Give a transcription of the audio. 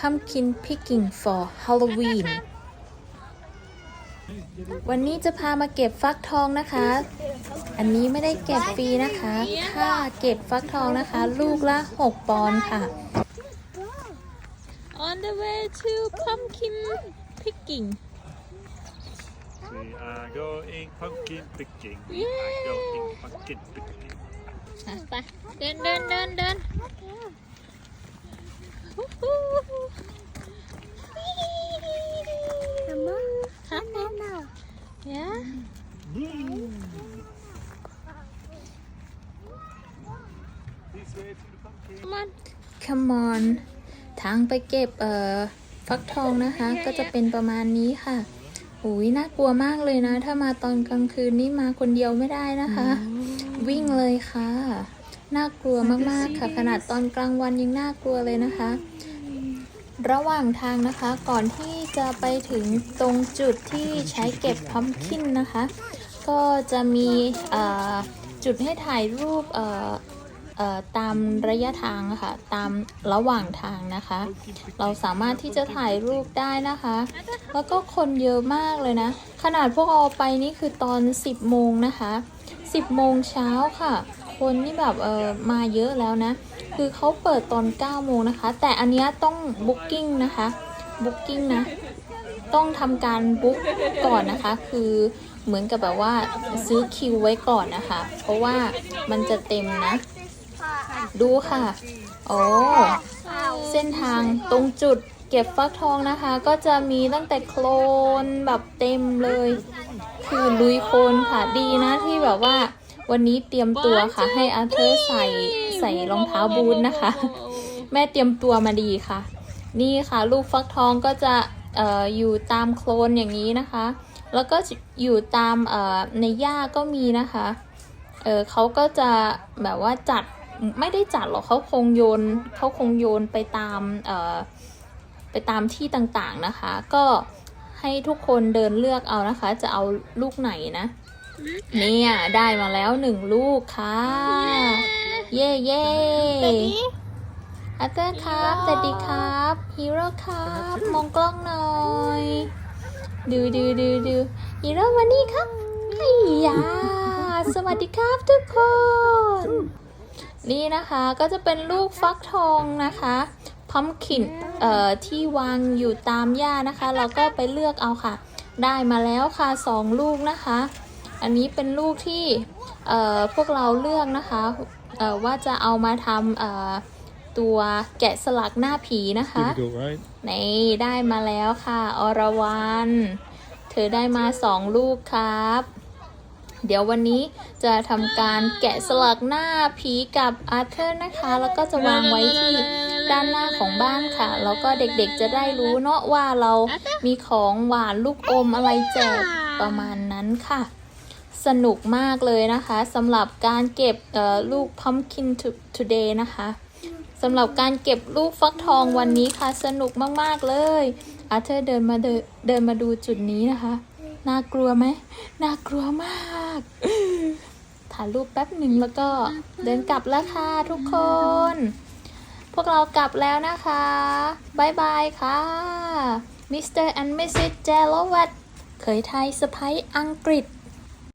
pumpkin picking for Halloween วันนี้จะพามาเก็บฟักทองนะคะ อันนี้ไม่ได้เก็บฟรีนะคะ ค่าเก็บฟักทองนะคะ ลูกละ 6 ปอนด์ค่ะ On the way to pumpkin picking We are going pumpkin picking. We Yeah. are going pumpkin picking. อะไปเดินเดินเดินเดินฮู้ฮู้ครับผมยะ This way to the pumpkin. Come on Come on ทางไปเก็บเอ่อฟักทองนะคะ ก็จะเป็นประมาณนี้ค่ะอุยน่ากลัวมากเลยนะ ถ้ามาตอนกลางคืนนี่มาคนเดียวไม่ได้นะคะ วิ่งเลยค่ะ น่ากลัวมากๆค่ะ ขนาดตอนกลางวันยังน่ากลัวเลยนะคะ ระหว่างทางนะคะก่อนที่ จะไปถึงตรงจุดที่ใช้เก็บพัมคินนะคะ ก็จะมีจุดให้ถ่ายรูปตามระยะทางค่ะ ตามระหว่างทางนะคะ เราสามารถที่จะถ่ายรูปได้นะคะ แล้วก็คนเยอะมากเลยนะ ขนาดพวกเราไปนี่คือตอน 10 โมงนะคะ 10 โมงเช้าค่ะ คนนี่แบบเออมาเยอะแล้วนะ คือเขาเปิดตอน 9 โมงนะคะ แต่อันนี้ต้องบุ๊กิ้งนะคะบุ๊กิ้งนะ ต้องทำการบุ๊กก่อนนะคะ คือเหมือนกับแบบว่าซื้อคิวไว้ก่อนนะคะ เพราะว่ามันจะเต็มนะ ดูค่ะ โอ้เส้นทางตรงจุดเก็บฟักทองนะคะ ก็จะมีตั้งแต่โคลนแบบเต็มเลย คือลุยโคลนค่ะดีนะที่แบบว่าวันนี้เตรียมตัวค่ะ ให้อาเธอร์ใส่ใส่รองเท้าบูทนะคะ แม่เตรียมตัวมาดีค่ะ นี่ค่ะ ลูกฟักทองก็จะ อออยู่ตามโคลนอย่างนี้นะคะ แล้วก็อยู่ตามในหญ้าก็มีนะคะเเขาก็จะแบบว่าจัดไม่ได้จัดหรอกเขาคงโยนเขาคงโยนไปตามไปตามที่ต่างๆนะคะ ก็ให้ทุกคนเดินเลือกเอานะคะ จะเอาลูกไหนนะ เนี่ยได้มาแล้วหนึ่งลูกค่ะ เย่เย่ อาเตอร์ครับสวัสดีครับฮีโร่ครับมองกล้องหน่อย ดูดูดูดูฮีโร่มานี่ครับไอ้ยาสวัสดีครับทุกคน นี่นะคะก็จะเป็นลูกฟักทองนะคะพัมคินเอ่อที่วางอยู่ตามหญ้านะคะ เราก็ไปเลือกเอาค่ะ ได้มาแล้วค่ะสองลูกนะคะ อันนี้เป็นลูกที่เอ่อพวกเราเลือกนะคะเอ่อว่าจะเอามาทำเอ่อ ตัวแกะสลักหน้าผีนะคะ Difficult, right? นี่ได้มาแล้วค่ะ อรวรรณเธอได้มาสองลูกครับ เดี๋ยววันนี้จะทำการแกะสลักหน้าผีกับอาร์เธอร์นะคะ แล้วก็จะวางไว้ที่ด้านหน้าของบ้านค่ะ แล้วก็เด็กๆจะได้รู้เนาะว่าเรามีของหวานลูกอมอะไรแจกประมาณนั้นค่ะ สนุกมากเลยนะคะสำหรับการเก็บเอ่อลูก pumpkin to- today นะคะ สำหรับการเก็บลูกฟักทองวันนี้ค่ะสนุกมากๆเลยอาเธอร์เดินมาเดินเดินมาดูจุดนี้นะคะ น่ากลัวไหมน่ากลัวมากถ่ายรูปแป๊บหนึ่งแล้วก็เดินกลับแล้วค่ะทุกคน พวกเรากลับแล้วนะคะบายบายค่ะมิสเตอร์แอนด์มิสซิสเจลวัตเคยไทยสไปอังกฤษ